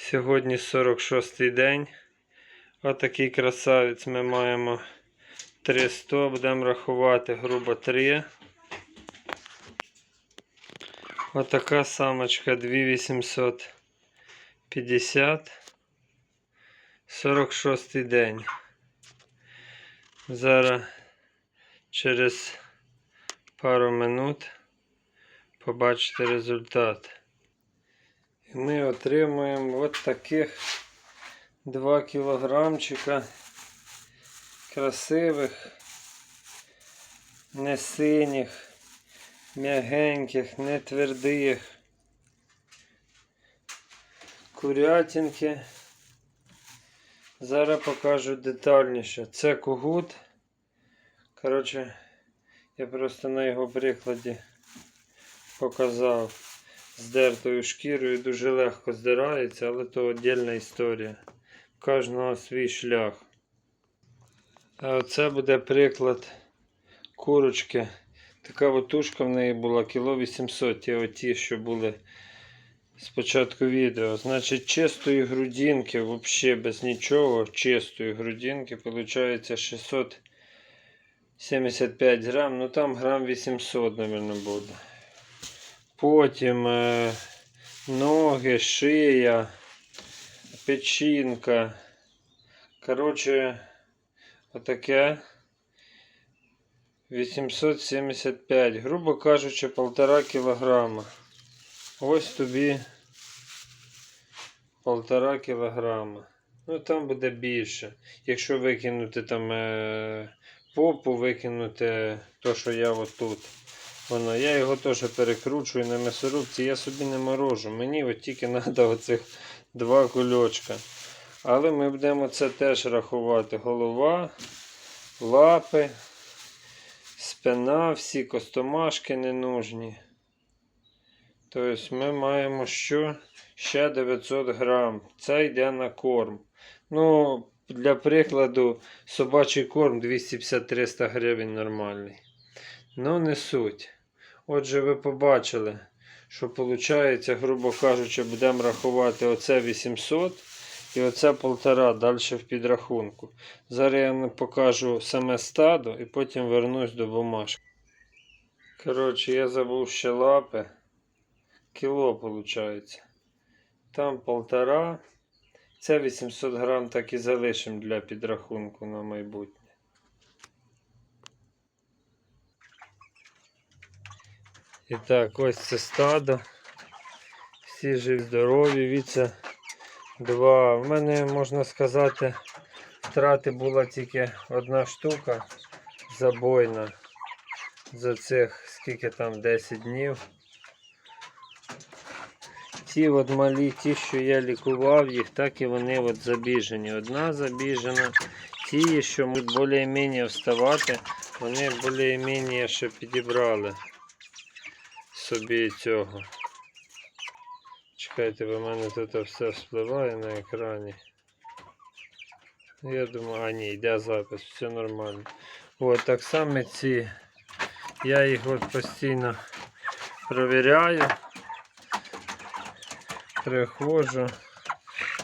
Сьогодні 46 й день. Отакий красавець ми маємо 300, будемо рахувати грубо 3. Отака самочка 2850. 46 й день. Зараз через пару минут побачите результат. І ми отримуємо от таких 2 кілограмчика красивих, не синіх, м'ягеньких, не твердих. Курятинки. Зараз покажу детальніше. Це кугут. Коротше, я просто на його прикладі показав здертою шкірою дуже легко здирається, але то віддільна історія. Кожного свій шлях. А оце буде приклад курочки. Така отушка в неї була кіло 800, ті оті, що були спочатку відео. Значить, чистої грудинки, взагалі без нічого, чистої грудинки, виходить 675 грам, ну там грам 800, мабуть, буде. Потім е, ноги, шия, печінка. Коротше, отаке 875, грубо кажучи, полтора кілограма. Ось тобі полтора кілограма. Ну там буде більше. Якщо викинути там е, попу, викинути то, що я отут. Воно, я його теж перекручую на м'ясорубці, я собі не морожу. Мені от тільки треба оцих два кульочка. Але ми будемо це теж рахувати. Голова, лапи, спина, всі костомашки не нужні. Тобто ми маємо що? Ще 900 грам. Це йде на корм. Ну, для прикладу, собачий корм 250-300 гривень нормальний. Ну, не суть. Отже, ви побачили, що виходить, грубо кажучи, будемо рахувати оце 800 і оце 1,5 далі в підрахунку. Зараз я покажу саме стадо і потім вернусь до бумажки. Коротше, я забув ще лапи. Кіло виходить. Там 1,5. Це 800 грам так і залишимо для підрахунку на майбутнє. І так, ось це стадо. Всі живі, здорові. Віце два. В мене, можна сказати, втрати була тільки одна штука забойна за цих скільки там 10 днів. Ті от малі, ті, що я лікував їх, так і вони от забіжені. Одна забіжена. Ті, що можуть більш-менш вставати, вони більш-менш ще підібрали собі цього. Чекайте, бо в мене тут все вспливає на екрані. Я думаю, а ні, йде запис, все нормально. От так само ці. Я їх от постійно провіряю. Приходжу,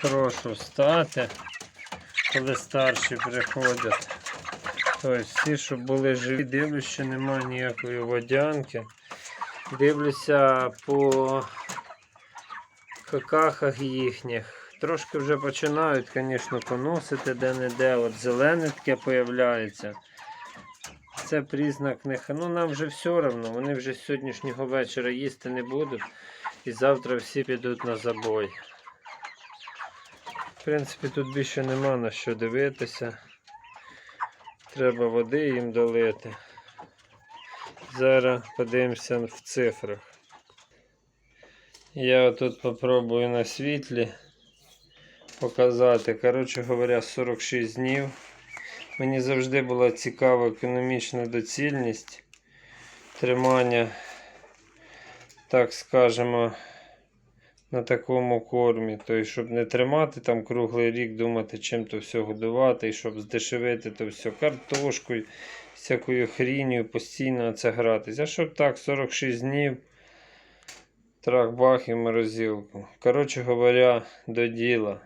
прошу встати, коли старші приходять. Тобто всі, щоб були живі, дивлюсь, що немає ніякої водянки. Дивлюся по какахах їхніх. Трошки вже починають, звісно, поносити де-не-де. От зелене таке появляється. Це признак них. Ну нам вже все одно, вони вже з сьогоднішнього вечора їсти не будуть. І завтра всі підуть на забой. В принципі, тут більше нема на що дивитися. Треба води їм долити. Зараз подивимося в цифрах. Я тут попробую на світлі показати. Коротше говоря, 46 днів. Мені завжди була цікава економічна доцільність тримання, так скажемо, на такому кормі. Тобто, щоб не тримати там круглий рік, думати, чим то все годувати, і щоб здешевити то все картошкою, всякою хрінью, постійно це гратись. А щоб так, 46 днів Трах-бах і морозилку. Коротше говоря, до діла.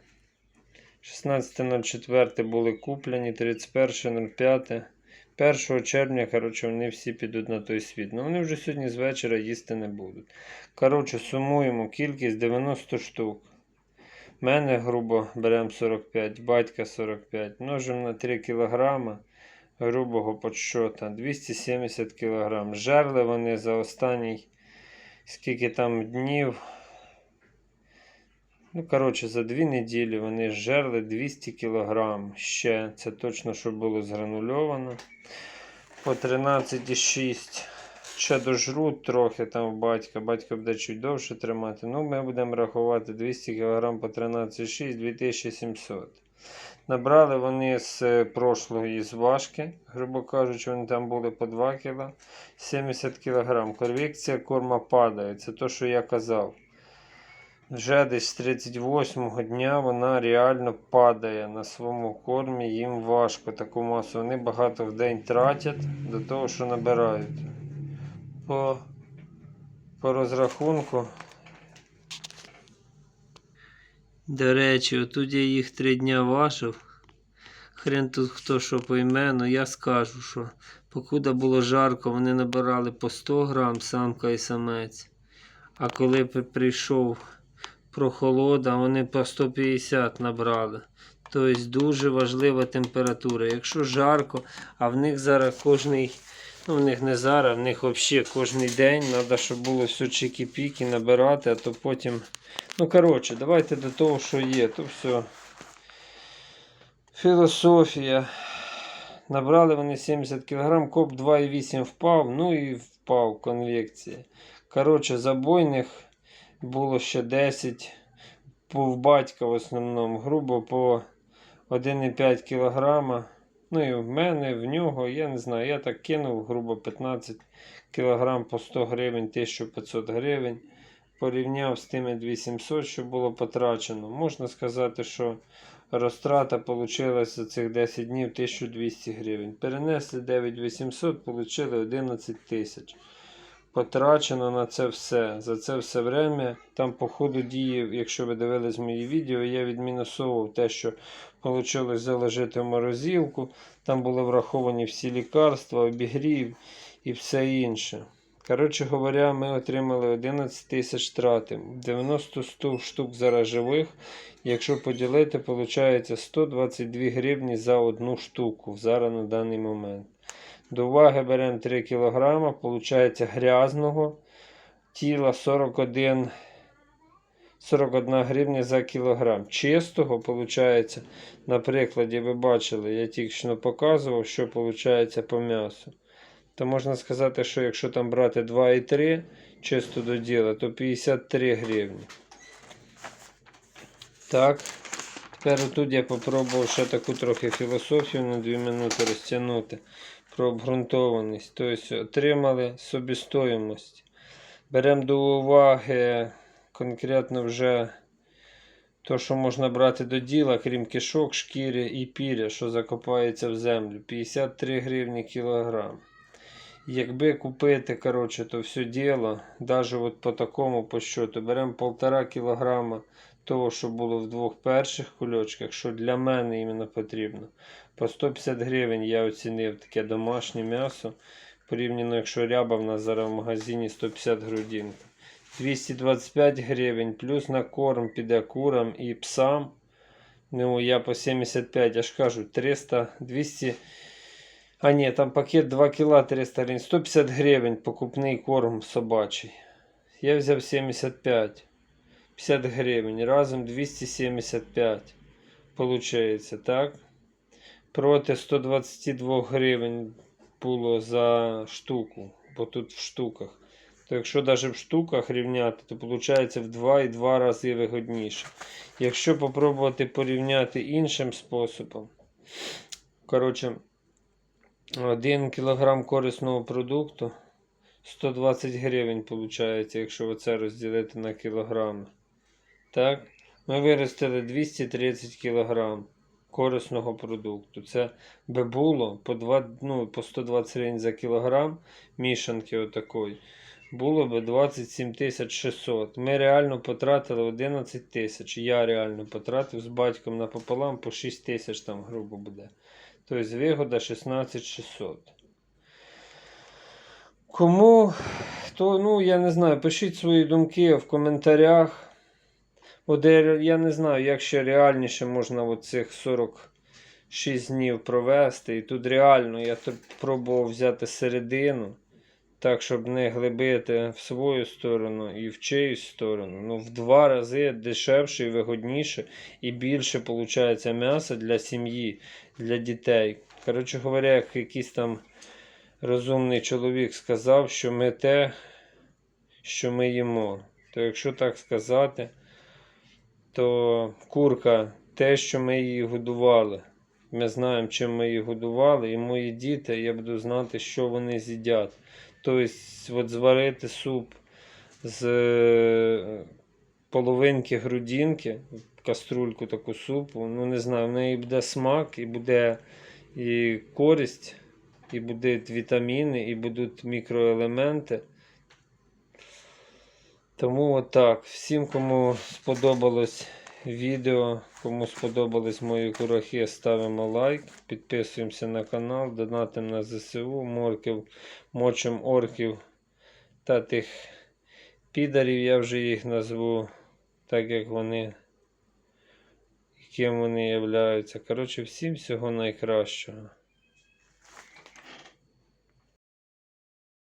16.04 були куплені, 31.05. 1 червня, коротше, вони всі підуть на той світ. Ну вони вже сьогодні з вечора їсти не будуть. Коротше, сумуємо кількість 90 штук. Мене грубо беремо 45, батька 45. Множимо на 3 кг грубого подсчота 270 кг. Жерли вони за останній скільки там днів. Ну, коротше, за дві неділі вони жерли 200 кг. Ще це точно, що було згранульовано. По 13,6. Ще дожруть трохи там батька. Батько буде чуть довше тримати. Ну, ми будемо рахувати 200 кг по 13,6 2700. Набрали вони з е, прошлої зважки, грубо кажучи, вони там були по 2 кг, 70 кг. Корвекція корма падає. Це те, що я казав. Вже десь з 38-го дня вона реально падає на своєму кормі, їм важко таку масу. Вони багато в день тратять до того, що набирають. По, по розрахунку. До речі, отут я їх три дня важив. Хрен тут хто що пойме, але я скажу, що покуда було жарко, вони набирали по 100 грам самка і самець. А коли прийшов прохолода, вони по 150 набрали. Тобто дуже важлива температура. Якщо жарко, а в них зараз кожний, ну в них не зараз, в них взагалі кожен день треба, щоб було все чики-піки набирати, а то потім. Ну, коротше, давайте до того, що є. То все. Філософія. Набрали вони 70 кг, коп 2,8 впав, ну і впав конвекція. Коротше, забойних було ще 10. Був батька в основному, грубо по 1,5 кг. Ну і в мене, в нього, я не знаю, я так кинув, грубо 15 кг по 100 гривень, 1500 гривень. Порівняв з тими 2700, що було потрачено. Можна сказати, що розтрата вийшла за цих 10 днів 1200 гривень. Перенесли 9800, отримали 11 тисяч. Потрачено на це все. За це все время. Там по ходу дії, якщо ви дивились мої відео, я відмінусовував те, що вийшло заложити в морозилку. Там були враховані всі лікарства, обігрів і все інше. Коротше говоря, ми отримали 11 тисяч трати. 90 100 штук зараз живих. Якщо поділити, виходить 122 гривні за одну штуку зараз на даний момент. До уваги беремо 3 кг, виходить грязного тіла 41, 41 гривня за кілограм. Чистого, виходить, на прикладі ви бачили, я тільки що показував, що виходить по м'ясу. То можна сказати, що якщо там брати 2,3 чисто до діла, то 53 гривні. Так. Тепер тут я попробував ще таку трохи філософію на 2 минути розтягнути про обґрунтованість. Тобто отримали собістоїмость. Беремо до уваги конкретно вже то, що можна брати до діла, крім кишок, шкіри і піря, що закопається в землю. 53 гривні кілограм. Якби купити, коротше, то все діло, навіть от по такому по беремо 1,5 кілограма того, що було в двох перших кульочках, що для мене іменно потрібно. По 150 гривень я оцінив таке домашнє м'ясо. Порівняно, якщо ряба в нас зараз в магазині 150 грудинка. 225 гривень, плюс на корм піде курам і псам. Ну, я по 75, я ж кажу, 300, 200. А ні, там пакет 2 кг 300 гривень. 150 гривень покупний корм собачий. Я взяв 75. 50 гривень. Разом 275. Получається, так? Проти 122 гривень було за штуку. Бо тут в штуках. То якщо навіть в штуках рівняти, то виходить в 2,2 рази вигодніше. Якщо попробувати порівняти іншим способом, коротше, 1 кг корисного продукту 120 гривень виходить, якщо оце розділити на кілограми. Так, ми виростили 230 кг корисного продукту. Це би було по, 2, ну, по 120 гривень за кілограм мішанки отакої. було би 27 тисяч 600. Ми реально потратили 11 тисяч. Я реально потратив з батьком напополам по 6 тисяч там грубо буде. Тобто вигода 16 600. Кому, хто, ну я не знаю, пишіть свої думки в коментарях. Я не знаю, як ще реальніше можна цих 46 днів провести. І тут реально я пробував взяти середину, так, щоб не глибити в свою сторону і в чиюсь сторону. Ну, в два рази дешевше і вигодніше, і більше виходить м'яса для сім'ї, для дітей. Коротше говоря, як якийсь там розумний чоловік сказав, що ми те, що ми їмо. То якщо так сказати, то курка те, що ми її годували. Ми знаємо, чим ми її годували, і мої діти, я буду знати, що вони з'їдять. Тобто, от зварити суп з е, половинки грудинки, каструльку таку супу, ну не знаю, в неї буде смак і буде і користь, і будуть вітаміни, і будуть мікроелементи. Тому отак. Всім, кому сподобалось відео, кому сподобались мої курахи, ставимо лайк, підписуємося на канал, донатимо на ЗСУ, морків, мочим орків та тих підарів, я вже їх назву, так як вони, яким вони являються. Коротше, всім всього найкращого.